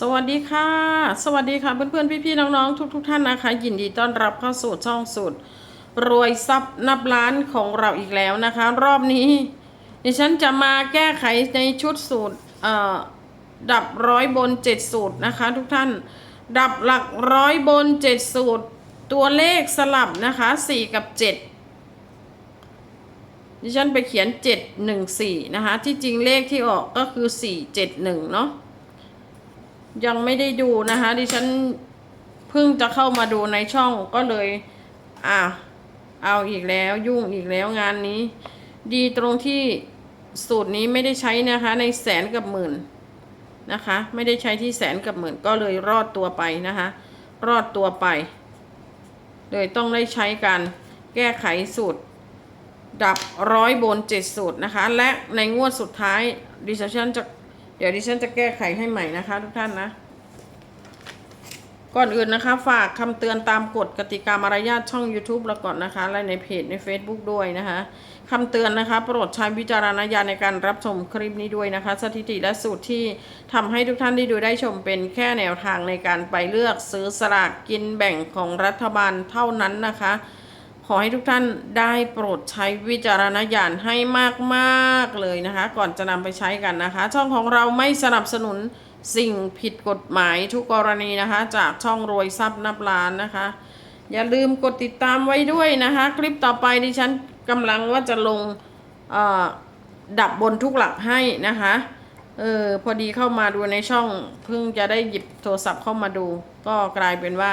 สวัสดีค่ะ สวัสดีค่ะเพื่อนๆ พี่ๆ น้องๆ ทุกๆ ท่านนะคะ ยินดีต้อนรับเข้าสู่ช่องสุด รวยทรัพย์นับล้านของเราอีกแล้วนะคะ รอบนี้ ดิฉันจะมาแก้ไขในชุดสูตรดับร้อยบนเจ็ดสูตรนะคะ ทุกท่านดับหลักร้อยบนเจ็ดสูตร ตัวเลขสลับนะคะสี่กับเจ็ดดิฉันไปเขียน 714 นะคะ ที่จริงเลขที่ออกก็คือ 471 เนาะ ยังไม่ได้ดูนะคะ ดิฉันเพิ่งจะเข้ามาดูในช่องก็เลย อะเอาอีกแล้วยุ่งอีกแล้วงานนี้ ดีตรงที่สูตรนี้ไม่ได้ใช้นะคะ ในแสนกับหมื่นนะคะ ไม่ได้ใช้ที่แสนกับหมื่นก็เลยรอดตัวไปนะคะ รอดตัวไป เลยต้องได้ใช้การแก้ไขสูตร ดับร้อยบนเจ็ดสูตรนะคะ และในงวดสุดท้ายดิฉันจะ เดี๋ยวดิฉันจะแก้ไขให้ใหม่นะคะ ทุกท่านนะ ก่อนอื่นนะคะ ฝากคำเตือนตามกฎกติกามารยาทช่อง YouTube แล้วก่อนนะคะ และในเพจใน Facebook ด้วยนะคะคำเตือนนะคะโปรดใช้วิจารณญาณในการรับชมคลิปนี้ด้วยนะคะ สถิติและสูตรที่ทำให้ทุกท่านได้ดูได้ชมเป็นแค่แนวทางในการไปเลือกซื้อสลากกินแบ่งของรัฐบาลเท่านั้นนะคะ ขอให้ทุกท่านได้โปรดใช้วิจารณญาณให้มากๆเลยนะคะ ก่อนจะนำไปใช้กันนะคะ ช่องของเราไม่สนับสนุนสิ่งผิดกฎหมายทุกกรณีนะคะ จากช่องรวยทรัพย์นับล้านนะคะ อย่าลืมกดติดตามไว้ด้วยนะคะ คลิปต่อไปดิฉันกำลังว่าจะลงดับบนทุกหลักให้นะคะเออพอดีเข้ามาดูในช่องเพิ่งจะได้หยิบโทรศัพท์เข้ามาดู ก็กลายเป็นว่า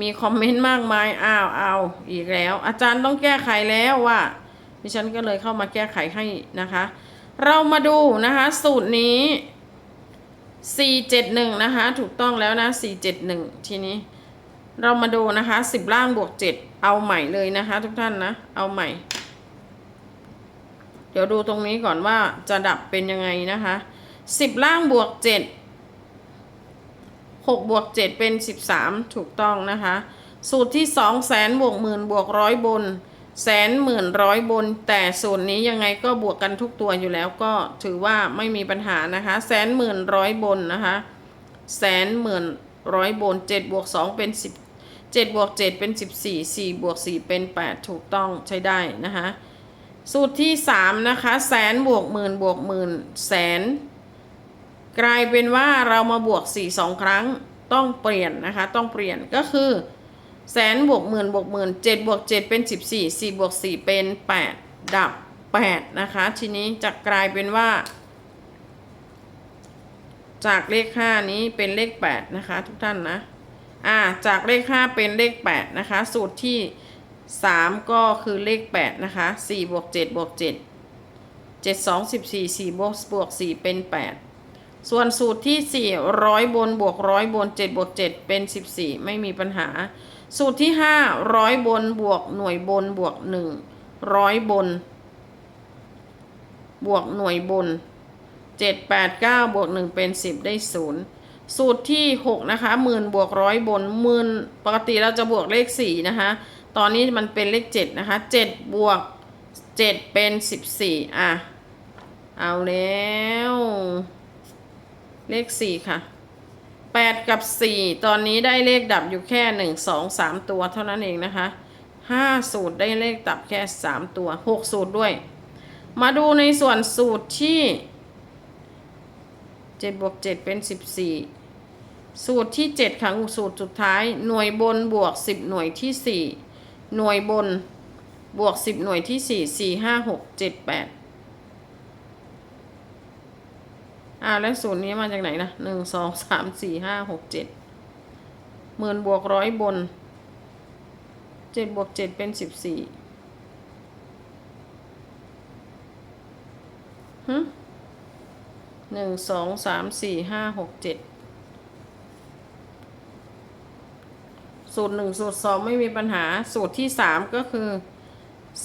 มีคอมเมนต์มากมายอ้าวเอาอีกแล้ว อาจารย์ต้องแก้ไขแล้วว่าดิฉันก็เลยเข้ามาแก้ไขให้นะคะ เรามาดูนะคะ สูตรนี้ 471 นะคะ ถูกต้องแล้วนะ 471 ทีนี้ เรามาดูนะคะ 10 ล่างบวก 7 เอาใหม่เลยนะคะ ทุกท่านนะ เอาใหม่ เดี๋ยวดูตรงนี้ก่อนว่าจะดับเป็นยังไงนะคะ 10 ล่างบวก 7 หกบวกเจ็ดเป็นสิบสามถูกต้องนะคะ สูตรที่สองแสนบวกหมื่นบวกร้อยบนแสนหมื่นร้อยบน แต่สูตรนี้ยังไงก็บวกกันทุกตัวอยู่แล้วก็ถือว่าไม่มีปัญหานะคะแสนหมื่นร้อยบนนะคะแสนหมื่นร้อยบนเจ็ดบวกสองเป็นสิบเจ็ดบวกเจ็ดเป็นสิบสี่สี่บวกสี่เป็นแปดถูกต้องใช้ได้นะคะสูตรที่สามนะคะแสนบวกหมื่นบวกหมื่นแสน กลายเป็นว่าเรามาบวก 4 2 ครั้งต้องเปลี่ยนนะคะ ต้องเปลี่ยนก็คือแสนบวกหมื่นบวกหมื่นเจ็ดบวกเจ็ดเป็น14 4บวก4เป็น8ดับ8นะคะ ทีนี้จะกลายเป็นว่า จากเลข5นี้เป็นเลข8นะคะ ทุกท่านนะอ่าจากเลข5เป็นเลข8นะคะ สูตรที่3ก็คือเลข8นะคะ4บวก7บวก7 7 2 14 4บสี่สี่บวก4เป็น8 ส่วนสูตรที่4ร้อยบนบวกร้อยบน 7 บวก 7 เป็น 14 ไม่มีปัญหา สูตรที่5ร้อยบนบวกหน่วยบนบวก1ร้อยบน บวกหน่วยบน 7 8 9 บวก 1 เป็น 10 ได้ 0 สูตรที่ 6 นะคะหมื่นบวกร้อยบนหมื่นปกติเราจะบวกเลข 4 นะคะ ตอนนี้มันเป็นเลข 7 นะคะ 7 บวก 7 เป็น 14 อะ เอาแล้ว เลขสี่ค่ะแปดกับสี่ตอนนี้ได้เลขดับอยู่แค่หนึ่งสองสามตัวเท่านั้นเองนะคะห้าสูตรได้เลขดับแค่สามตัวหกสูตรด้วย มาดูในส่วนสูตรที่เจ็ดบวกเจ็ดเป็นสิบสี่สูตรที่เจ็ดค่ะสูตรสุดท้าย หน่วยบนบวกสิบหน่วยที่สี่หน่วยบนบวกสิบหน่วยที่สี่สี่ห้าหกเจ็ดแปด อ่าแล้วศูนย์นี้มาจากไหนนะหนึ่งสองสามสี่ห้าหกเจ็ดหมื่นบวกร้อยบนเจ็ดบวกเจ็ดเป็นสิบสี่ฮึหนึ่งสองสามสี่ห้าหกเจ็ดสูตรหนึ่งสูตรสองไม่มีปัญหาสูตรที่สามก็คือ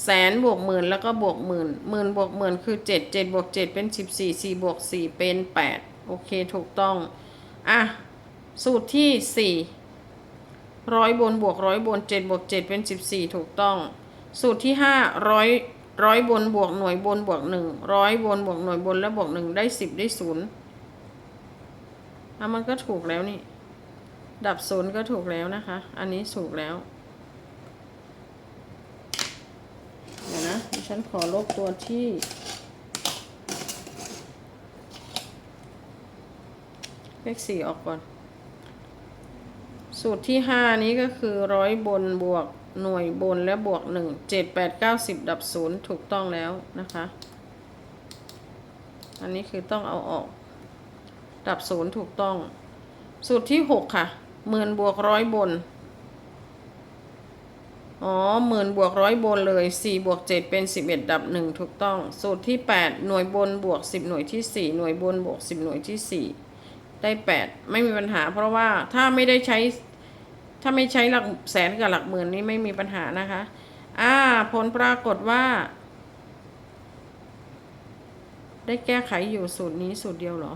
แสนบวกหมื่นแล้วก็บวกหมื่นหมื่นบวกหมื่นคือเจ็ดเจ็ดบวกเจ็ดเป็นสิบสี่สี่บวกสี่เป็นแปดโอเคถูกต้อง อะ สูตรที่สี่ร้อยบนบวกร้อยบนเจ็ดบวกเจ็ดเป็นสิบสี่ถูกต้อง สูตรที่ห้าร้อยร้อยบนบวกหน่วยบนบวกหนึ่งร้อยบนบวกหน่วยบนแล้วบวกหนึ่งได้สิบได้ศูนย์อะมันก็ถูกแล้วนี่ ดับศูนย์ก็ถูกแล้วนะคะ อันนี้ถูกแล้ว เดี๋ยว นะดิฉันขอลบตัวที่ เลขสี่ออกก่อน สูตรที่ห้านี้ก็คือร้อยบนบวกหน่วยบนและบวกหนึ่งเจ็ดแปดเก้าสิบดับศูนย์ถูกต้องแล้วนะคะ อันนี้คือต้องเอาออก ดับศูนย์ถูกต้อง สูตรที่หกค่ะหมื่นบวกร้อยบน อ๋อหมื่นบวกร้อยบนเลยสี่บวกเจ็ดเป็นสิบเอ็ดดับหนึ่งถูกต้อง สูตรที่แปดหน่วยบนบวกสิบหน่วยที่สี่หน่วยบนบวกสิบหน่วยที่สี่ได้แปดไม่มีปัญหา เพราะว่าถ้าไม่ได้ใช้ ถ้าไม่ใช้หลักแสนกับหลักหมื่นนี่ไม่มีปัญหานะคะ อ่า ผลปรากฏว่า ได้แก้ไขอยู่สูตรนี้สูตรเดียวเหรอ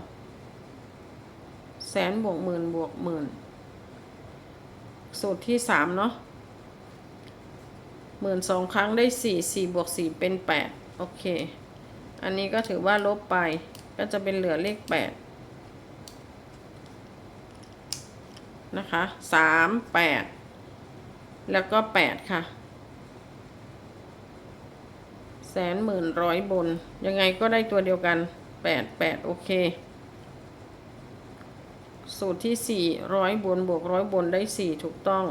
แสนบวกหมื่นบวกหมื่น สูตรที่สามเนาะ หมื่นสองครั้งได้สี่สี่บวกสี่เป็นแปดโอเค อันนี้ก็ถือว่าลบไป ก็จะเป็นเหลือเลขแปดนะคะสามแปดแล้วก็แปดค่ะ แสนหมื่นร้อยบน ยังไงก็ได้ตัวเดียวกันแปดแปดโอเค สูตรที่สี่ร้อยบนบวกร้อยบนได้สี่ถูกต้อง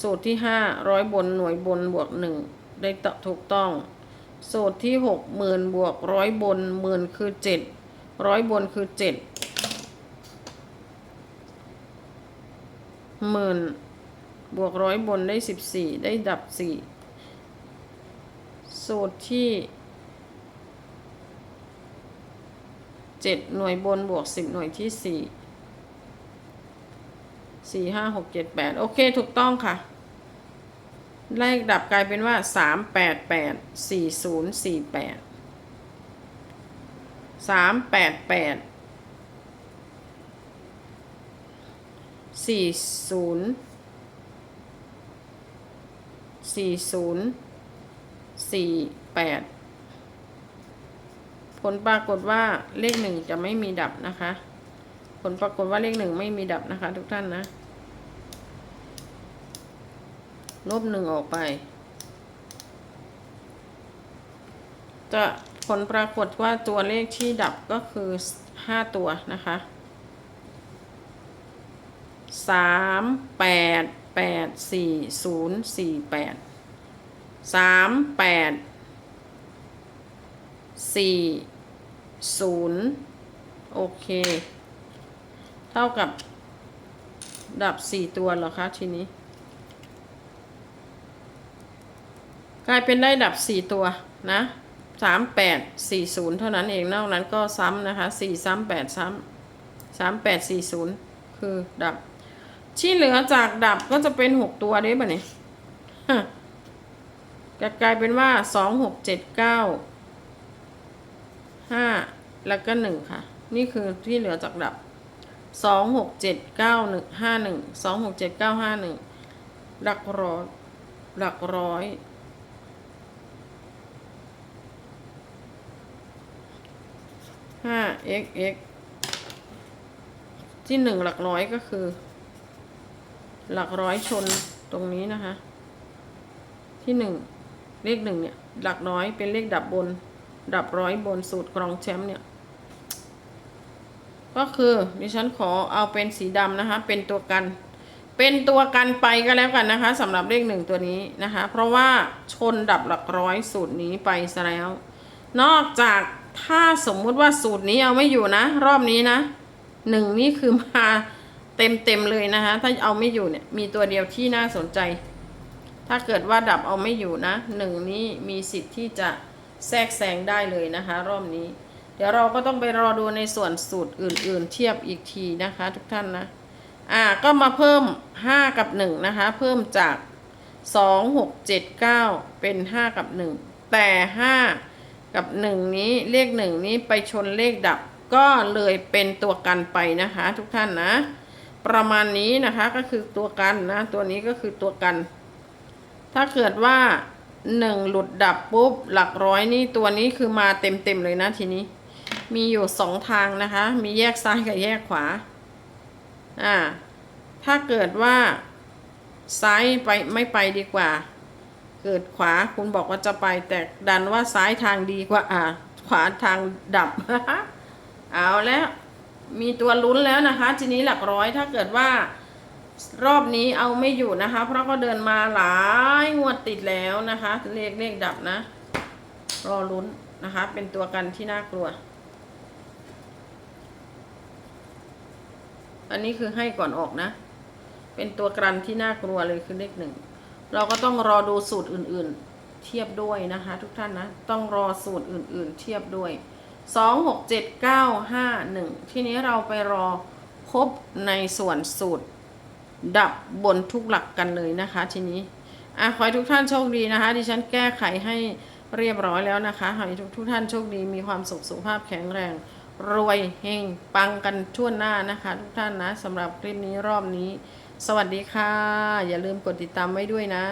สูตรที่ห้าร้อยบนหน่วยบนบวกหนึ่งได้ตถูกต้อง สูตรที่หกหมื่นบวกร้อยบนหมื่นคือเจ็ดร้อยบนคือเจ็ดหมื่นบวกร้อยบนได้สิบสี่ได้ดับสี่สูตรที่เจ็ดหน่วยบนบวกสิบหน่วยที่สี่ สี่ห้าหกเจ็ดแปดโอเคถูกต้องค่ะ เลขดับกลายเป็นว่าสามแปดแปดสี่ศูนย์สี่แปดสามแปดแปดสี่ศูนย์สี่ศูนย์สี่แปดผลปรากฏว่าเลขหนึ่งจะไม่มีดับนะคะ ลปรากฏว่าเลขหนึ่งไม่มีดับนะคะ ทุกท่านนะ ลบหนึ่งออกไป จะผลปรากฏว่าตัวเลขที่ดับก็คือห้าตัวนะคะสามแปดแปดสี่ศูนย์สี่แปดสามแปดสี่ศูนย์โอเค เท่ากับ ดับสี่ตัวเหรอคะทีนี้ กลายเป็นได้ดับสี่ตัวนะสามแปดสี่ศูนย์เท่านั้นเองนอกนั้นก็ซ้ำนะคะสี่ซ้ำแปดซ้ำสามแปดสี่ศูนย์คือดับ ที่เหลือจากดับก็จะเป็นหกตัวด้ป่ะเนี่ยจะกลายเป็นว่าสองหกเจ็ดเก้าห้าแล้วก็หนึ่งค่ะ นี่คือที่เหลือจากดับ สองหกเจ็ดเก้าหนึ่งห้าหนึ่งสองหกเจ็ดเก้าห้าหนึ่งหลักร้อยหลักร้อยห้า x x ที่หนึ่งหลักร้อยก็คือ หลักร้อยชนตรงนี้นะคะ ที่หนึ่งเลขหนึ่งเนี่ย หลักร้อยเป็นเลขดับบน ดับร้อยบนสูตรกรองแชมป์เนี่ย ก็คือดิฉันขอเอาเป็นสีดำนะคะ เป็นตัวกัน เป็นตัวกันไปก็แล้วกันนะคะสำหรับเลขหนึ่งตัวนี้นะคะ เพราะว่าชนดับหลักร้อยสูตรนี้ไปซะแล้ว นอกจากถ้าสมมุติว่าสูตรนี้เอาไม่อยู่นะ รอบนี้นะหนึ่งนี่คือมาเต็มเต็มๆเลยนะคะ ถ้าเอาไม่อยู่เนี่ยมีตัวเดียวที่น่าสนใจ ถ้าเกิดว่าดับเอาไม่อยู่นะหนึ่งนี้มีสิทธิ์ที่จะแทรกแซงได้เลยนะคะ รอบนี้ เดี๋ยวเราก็ต้องไปรอดูในส่วนสูตรอื่น ๆ เทียบอีกทีนะคะ ทุกท่านนะ อ่าก็มาเพิ่ม 5 กับ 1 นะคะ เพิ่มจาก 2 6 7 9 เป็น 5 กับ 1 แต่ 5 กับ 1 นี้เลข 1 นี้ไปชนเลขดับก็เลยเป็นตัวกันไปนะคะ ทุกท่านนะ ประมาณนี้นะคะก็คือตัวกันนะ ตัวนี้ก็คือตัวกัน ถ้าเกิดว่า 1 หลุดดับปุ๊บหลักร้อยนี่ตัวนี้คือมาเต็มๆเลยนะทีนี้ มีอยู่2ทางนะคะ มีแยกซ้ายกับแยกขวา อ่า ถ้าเกิดว่าซ้ายไปไม่ไปดีกว่า เกิดขวาคุณบอกว่าจะไปแต่ดันว่าซ้ายทางดีกว่า อ่า ขวาทางดับ เอาแล้ว มีตัวลุ้นแล้วนะคะ ทีนี้หลักร้อยถ้าเกิดว่ารอบนี้เอาไม่อยู่นะคะ เพราะก็เดินมาหลายงวดติดแล้วนะคะ เลขเลขดับนะ รอลุ้นนะคะ เป็นตัวกันที่น่ากลัว อันนี้คือให้ก่อนออกนะ เป็นตัวกรันที่น่ากลัวเลยคือเลขหนึ่ง เราก็ต้องรอดูสูตรอื่นๆ เทียบด้วยนะคะ ทุกท่านนะ ต้องรอสูตรอื่นๆ เทียบด้วยสองหกเจ็ดเก้าห้าหนึ่งทีนี้เราไปรอพบในส่วนสูตร ดับบนทุกหลักกันเลยนะคะ ทีนี้อะขอให้ทุกท่านโชคดีนะคะ ดิฉันแก้ไขให้เรียบร้อยแล้วนะคะขอให้ทุกทุกท่านโชคดีมีความสุขสุขภาพแข็งแรง รวยเฮงปังกันทั่วหน้านะคะทุกท่านนะสำหรับคลิปนี้รอบนี้ สวัสดีค่ะ อย่าลืมกดติดตามไว้ด้วยนะ